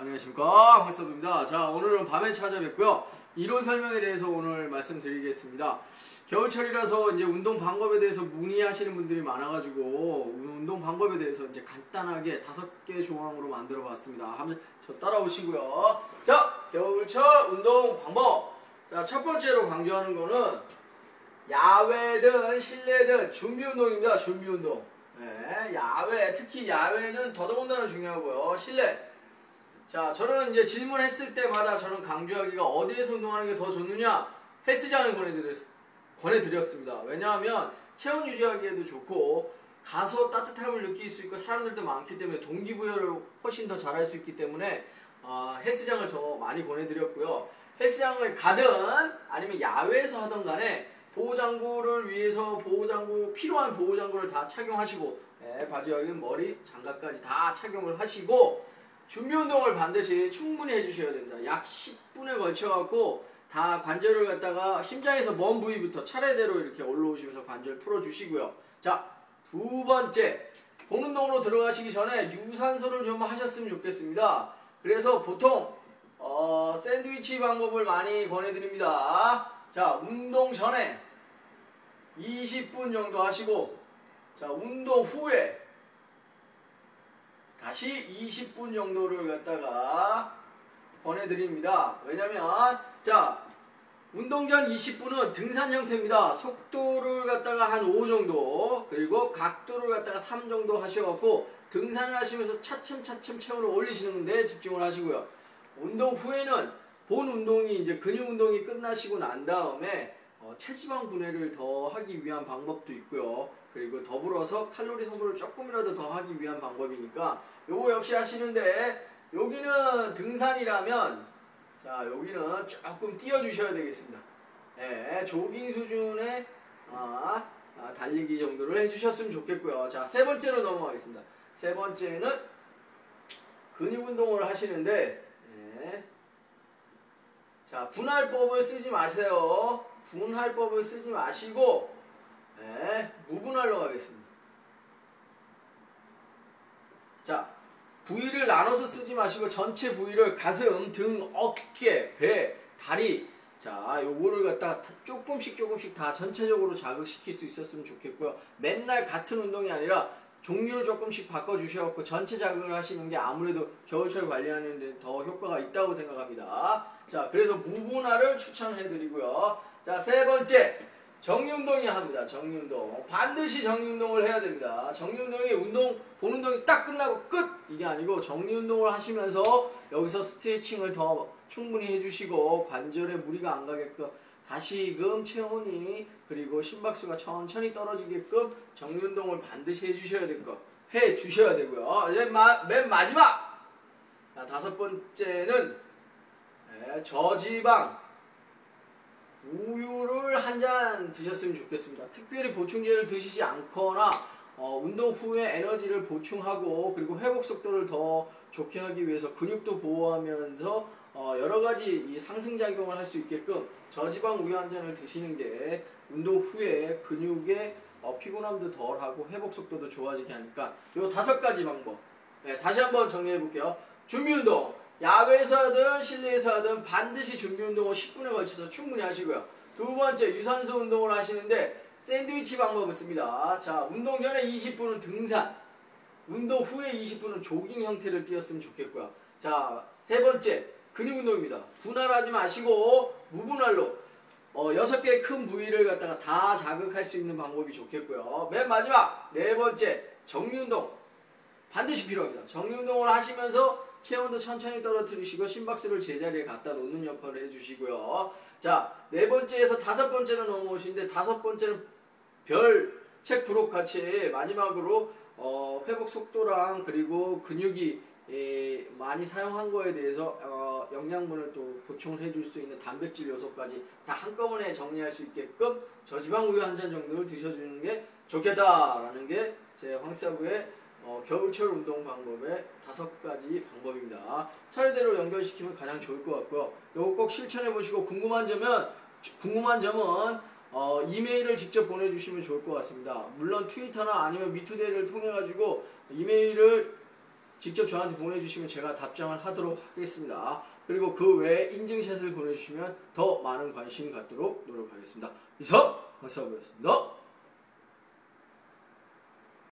안녕하십니까 황섭입니다. 자 오늘은 밤에 찾아뵙고요. 이론 설명에 대해서 오늘 말씀드리겠습니다. 겨울철이라서 이제 운동 방법에 대해서 문의하시는 분들이 많아가지고 운동 방법에 대해서 이제 간단하게 다섯 개 조항으로 만들어 봤습니다. 한번 저 따라오시고요. 자 겨울철 운동 방법. 자첫 번째로 강조하는 거는 야외든 실내든 준비 운동입니다. 준비 운동. 네, 야외 특히 야외는 더더군다나 중요하고요. 실내 자, 저는 이제 질문했을 때마다 저는 강조하기가 어디에서 운동하는 게 더 좋느냐? 헬스장을 권해드렸, 권해드렸습니다. 왜냐하면 체온 유지하기에도 좋고 가서 따뜻함을 느낄 수 있고 사람들도 많기 때문에 동기부여를 훨씬 더 잘할 수 있기 때문에 어, 헬스장을 저 많이 권해드렸고요. 헬스장을 가든 아니면 야외에서 하던 간에 보호장구를 위해서 보호장구 필요한 보호장구를 다 착용하시고 네, 바지 여기 머리 장갑까지 다 착용을 하시고 준비 운동을 반드시 충분히 해주셔야 됩니다. 약 10분에 걸쳐갖고 다 관절을 갖다가 심장에서 먼 부위부터 차례대로 이렇게 올라오시면서 관절 풀어주시고요. 자, 두 번째. 본 운동으로 들어가시기 전에 유산소를 좀 하셨으면 좋겠습니다. 그래서 보통 어, 샌드위치 방법을 많이 권해드립니다. 자, 운동 전에 20분 정도 하시고 자, 운동 후에 다시 20분 정도를 갖다가 보내드립니다. 왜냐면 자 운동 전 20분은 등산 형태입니다. 속도를 갖다가 한 5 정도 그리고 각도를 갖다가 3 정도 하셔갖고 등산을 하시면서 차츰차츰 체온을 올리시는데 집중을 하시고요. 운동 후에는 본 운동이 이제 근육 운동이 끝나시고 난 다음에 어, 체지방 분해를 더 하기 위한 방법도 있고요. 그리고 더불어서 칼로리 소모를 조금이라도 더 하기 위한 방법이니까 요거 역시 하시는데 여기는 등산이라면 자 여기는 조금 띄워주셔야 되겠습니다. 예, 조깅 수준의 아, 아, 달리기 정도를 해주셨으면 좋겠고요. 자 세 번째로 넘어가겠습니다. 세 번째는 근육 운동을 하시는데 예. 자 분할법을 쓰지 마세요. 분할법을 쓰지 마시고 네, 무분할로 가겠습니다. 자, 부위를 나눠서 쓰지 마시고 전체 부위를 가슴, 등, 어깨, 배, 다리 자, 요거를 갖다가 조금씩 조금씩 다 전체적으로 자극시킬 수 있었으면 좋겠고요. 맨날 같은 운동이 아니라 종류를 조금씩 바꿔주셔갖고 전체 자극을 하시는 게 아무래도 겨울철 관리하는 데 더 효과가 있다고 생각합니다. 자, 그래서 무분할을 추천해드리고요. 자, 세 번째. 정리운동이 합니다. 정리운동. 반드시 정리운동을 해야 됩니다. 정리운동이 운동, 본 운동이 딱 끝나고 끝! 이게 아니고 정리운동을 하시면서 여기서 스트레칭을 더 충분히 해주시고 관절에 무리가 안 가게끔 다시금 체온이 그리고 심박수가 천천히 떨어지게끔 정리운동을 반드시 해주셔야 될 거. 해주셔야 되고요. 맨, 마, 맨 마지막! 자, 다섯 번째는 네, 저지방 우유를 한 잔 드셨으면 좋겠습니다. 특별히 보충제를 드시지 않거나 어, 운동 후에 에너지를 보충하고 그리고 회복 속도를 더 좋게 하기 위해서 근육도 보호하면서 어, 여러 가지 상승 작용을 할 수 있게끔 저지방 우유 한 잔을 드시는 게 운동 후에 근육의 어, 피곤함도 덜하고 회복 속도도 좋아지게 하니까 이 다섯 가지 방법 네, 다시 한번 정리해 볼게요. 준비 운동 야외에서 하든 실내에서 하든 반드시 준비 운동을 10분에 걸쳐서 충분히 하시고요. 두 번째 유산소 운동을 하시는데 샌드위치 방법을 씁니다. 자, 운동 전에 20분은 등산, 운동 후에 20분은 조깅 형태를 띄었으면 좋겠고요. 자, 세 번째 근육 운동입니다. 분할하지 마시고 무분할로 어, 6개의 큰 부위를 갖다가 다 자극할 수 있는 방법이 좋겠고요. 맨 마지막 네 번째 정리 운동 반드시 필요합니다. 정리 운동을 하시면서 체온도 천천히 떨어뜨리시고 심박수를 제자리에 갖다 놓는 역할을 해주시고요. 자, 네 번째에서 다섯 번째로 넘어오시는데 다섯 번째는 별, 책, 부록 같이 마지막으로 어, 회복 속도랑 그리고 근육이 예, 많이 사용한 거에 대해서 어, 영양분을 또 보충을 해줄 수 있는 단백질 요소까지 다 한꺼번에 정리할 수 있게끔 저지방 우유 한 잔 정도를 드셔주는 게 좋겠다라는 게 제 황사부의 어, 겨울철 운동 방법의 다섯 가지 방법입니다. 차례대로 연결시키면 가장 좋을 것 같고요. 이거 꼭 실천해 보시고 궁금한 점은 궁금한 점은 어, 이메일을 직접 보내주시면 좋을 것 같습니다. 물론 트위터나 아니면 미투데이를 통해 가지고 이메일을 직접 저한테 보내주시면 제가 답장을 하도록 하겠습니다. 그리고 그 외에 인증샷을 보내주시면 더 많은 관심 갖도록 노력하겠습니다. 이상 박사부였습니다.